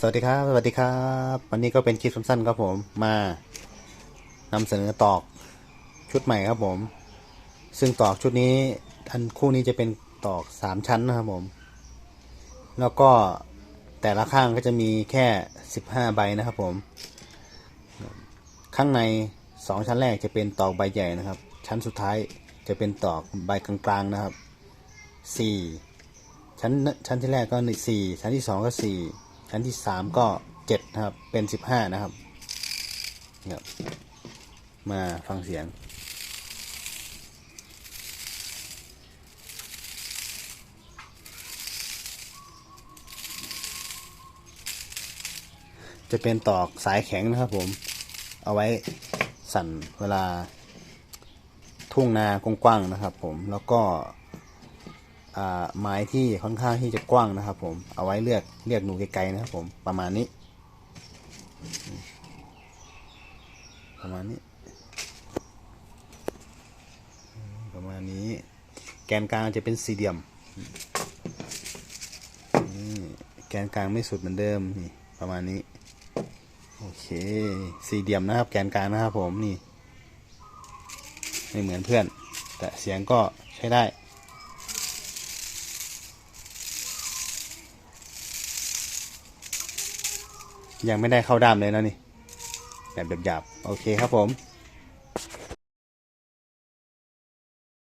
สวัสดีครับ สวัสดีครับ วันนี้ก็เป็นคลิปสั้นๆครับผมมานำเสนอตอกชุดใหม่ครับผม ซึ่งตอกชุดนี้อันคู่นี้จะเป็นตอกสามชั้นนะครับผม แล้วก็แต่ละข้างก็จะมีแค่สิบห้าใบนะครับผม ข้างในสองชั้นแรกจะเป็นตอกใบใหญ่นะครับ ชั้นสุดท้ายจะเป็นตอกใบกลางๆนะครับสี่ชั้นชั้นที่แรกก็สี่ชั้นที่สองก็สี่ ชั้นที่สามก็เจ็ดนะครับ เป็นสิบห้านะครับครับมาฟังเสียงจะเป็นตอกสายแข็งนะครับผม เอาไว้สั่นเวลาทุ่งนากว้างๆนะครับผม แล้วก็ ไม้ที่ค่อนข้างที่จะกว้างนะครับ ผมเอาไว้เลือกเลือกหนูไกลๆนะครับ ผมประมาณนี้ ประมาณนี้ประมาณนี้ แกนกลางจะเป็นสี่เหลี่ยมแกนกลางไม่สุดเหมือนเดิมนี่ประมาณนี้โอเคสี่เหลี่ยมนะครับ แกนกลางนะครับผมนี่ไม่เหมือนเพื่อน แต่เสียงก็ใช้ได้ ยังไม่ได้เข้าด้ามเลยนะนี่แบบหยาบๆโอเคครับผม